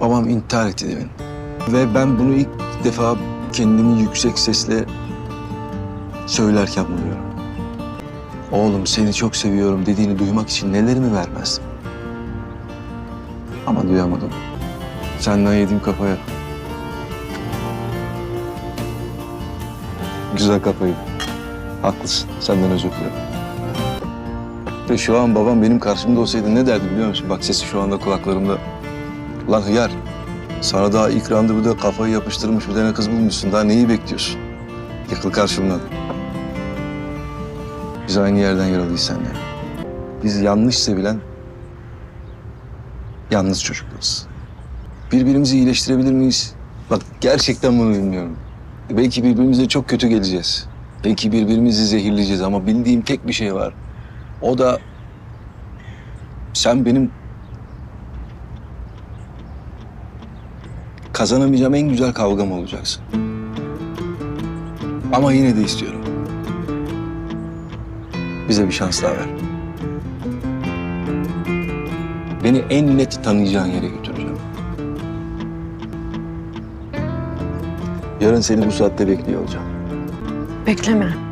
Babam intihar etti demin. Ve ben bunu ilk defa kendimi yüksek sesle söylerken buluyorum. Oğlum seni çok seviyorum dediğini duymak için nelerimi vermezdim. Ama duyamadım. Senden yediğim kafaya. Güzel kafayı. Haklısın. Senden özür dilerim. Ve şu an babam benim karşımda olsaydı ne derdi biliyor musun? Bak sesi şu anda kulaklarımda. Lan hıyar. Sana daha ilk randevuda kafayı yapıştırmış bir tane kız bulmuşsun. Daha neyi bekliyorsun? Yıkıl karşımdan. Biz aynı yerden yaralıyız seninle. Biz yanlış sevilen yalnız çocuklarız. Birbirimizi iyileştirebilir miyiz? Bak gerçekten bunu bilmiyorum. Belki birbirimize çok kötü geleceğiz. Belki birbirimizi zehirleyeceğiz ama bildiğim tek bir şey var. O da sen benim kazanamayacağım en güzel kavgam olacaksın. Ama yine de istiyorum. Bize bir şans daha ver. Beni en net tanıyacağın yere götüreceğim. Yarın seni bu saatte bekliyor olacağım. Bekleme.